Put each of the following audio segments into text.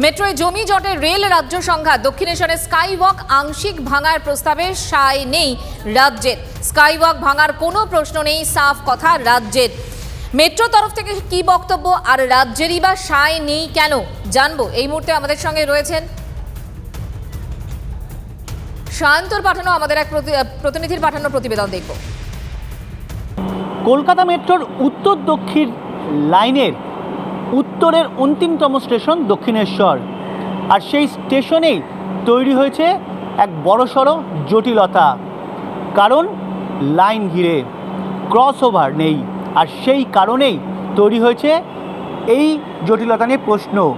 মেট্রোয় জমি জটে রেল রাজ্য সংঘাত। স্কাই ওয়াক আংশিক ভাঙার প্রস্তাবে সায় নেই রাজ্যের। স্কাই ওয়াক ভাঙার কোনো প্রশ্ন নেই, সাফ কথা রাজ্যের। মেট্রো তরফ থেকে কি বক্তব্য আর রাজ্যেরই বা সায় নেই কেন? জানব। এই মুহূর্তে আমাদের সঙ্গে রয়েছেন সায়ন্তর পাঠানো, আমাদের এক প্রতি- প্রতিনিধির পাঠানো প্রতিবেদন দেখব। কলকাতা মেট্রোর উত্তর দক্ষিণ লাইনের উত্তরের অন্তিমতম স্টেশন দক্ষিণেশ্বর। আর সেই স্টেশনেই তৈরি হয়েছে এক বড়সড় জটিলতা। কারণ লাইন ঘিরে ক্রস ওভার নেই। আর সেই কারণেই তৈরি হয়েছে এই জটিলতা নিয়ে প্রশ্ন।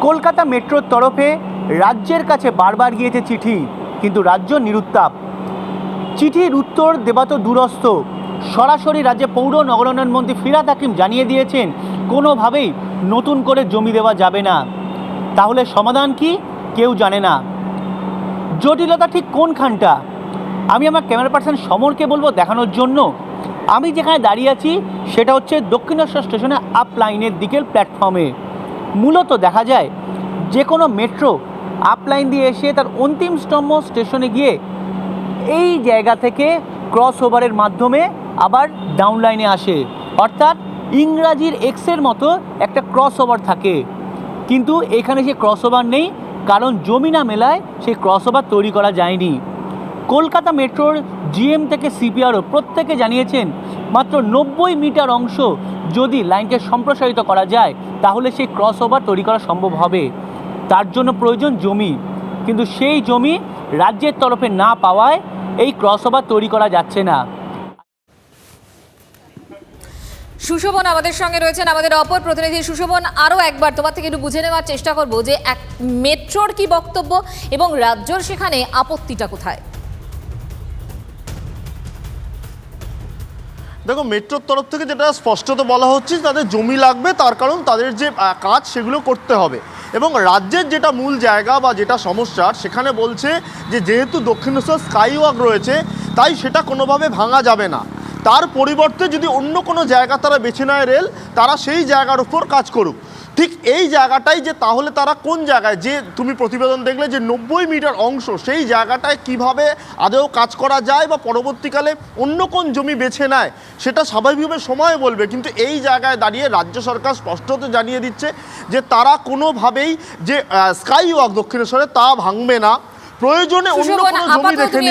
কলকাতা মেট্রোর তরফে রাজ্যের কাছে বারবার গিয়েছে চিঠি, কিন্তু রাজ্য নিরুত্তাপ। চিঠির উত্তর দেবাত দূরস্থ সরাসরি রাজ্যে পৌর নগরায়ণ মন্ত্রী ফিরাদ হাকিম জানিয়ে দিয়েছেন কোনোভাবেই নতুন করে জমি দেওয়া যাবে না। তাহলে সমাধান কি? কেউ জানে না। জটিলতা ঠিক কোনখানটা? আমি আমার ক্যামেরা পার্সন সমরকে বলব দেখানোর জন্য। আমি যেখানে দাঁড়িয়ে আছি, সেটা হচ্ছে দক্ষিণেশ্বর স্টেশনে আপ লাইনের দিকের প্ল্যাটফর্মে। মূলত দেখা যায়, যে কোনো মেট্রো আপ লাইন দিয়ে এসে তার অন্তিমতম স্টেশনে গিয়ে এই জায়গা থেকে ক্রস ওভারের মাধ্যমে আবার ডাউন লাইনে আসে। অর্থাৎ ইংরাজির এক্সের মতো একটা ক্রস ওভার থাকে। কিন্তু এখানে সে ক্রস ওভার নেই, কারণ জমি না মেলায় সেই ক্রস ওভার তৈরি করা যায়নি। কলকাতা মেট্রোর জিএম থেকে সিপিআরও প্রত্যেকে জানিয়েছেন, মাত্র নব্বই মিটার অংশ যদি লাইনকে সম্প্রসারিত করা যায়, তাহলে সেই ক্রস ওভার তৈরি করা সম্ভব হবে। তার জন্য প্রয়োজন জমি। কিন্তু সেই জমি রাজ্যের তরফে না পাওয়ায় এই ক্রস ওভার তৈরি করা যাচ্ছে না। সুশোভন আমাদের সঙ্গে রয়েছেন, আমাদের অপর প্রতিনিধি। সুশোভন আরও একবার তোমার থেকে একটু বুঝে নেওয়ার চেষ্টা করব যে এক মেট্রোর কি বক্তব্য এবং রাজ্যর সেখানে আপত্তিটা কোথায়? দেখো, মেট্রোর তরফ থেকে যেটা স্পষ্টত বলা হচ্ছে তাদের জমি লাগবে, তার কারণ তাদের যে কাজ সেগুলো করতে হবে। এবং রাজ্যের যেটা মূল জায়গা বা যেটা সমস্যার সেখানে বলছে যে যেহেতু দক্ষিণেশ্বর স্কাই ওয়াক রয়েছে, তাই সেটা কোনোভাবে ভাঙা যাবে না। তার পরিবর্তে যদি অন্য কোনো জায়গা তারা বেছে নেয় রেল তারা সেই জায়গার উপর কাজ করুক। ঠিক এই জায়গাটাই যে তাহলে তারা কোন জায়গায়? যে তুমি প্রতিবেদন দেখলে যে নব্বই মিটার অংশ সেই জায়গাটায় কীভাবে আদৌ কাজ করা যায় বা পরবর্তীকালে অন্য কোন জমি বেছে নেয় সেটা স্বাভাবিকভাবে সময় বলবে। কিন্তু এই জায়গায় দাঁড়িয়ে রাজ্য সরকার স্পষ্টত জানিয়ে দিচ্ছে যে তারা কোনোভাবেই যে স্কাই ওয়াক দক্ষিণেশ্বরে তা ভাঙবে না। প্রয়োজনে অন্য কোনো জমি রেখে তুমি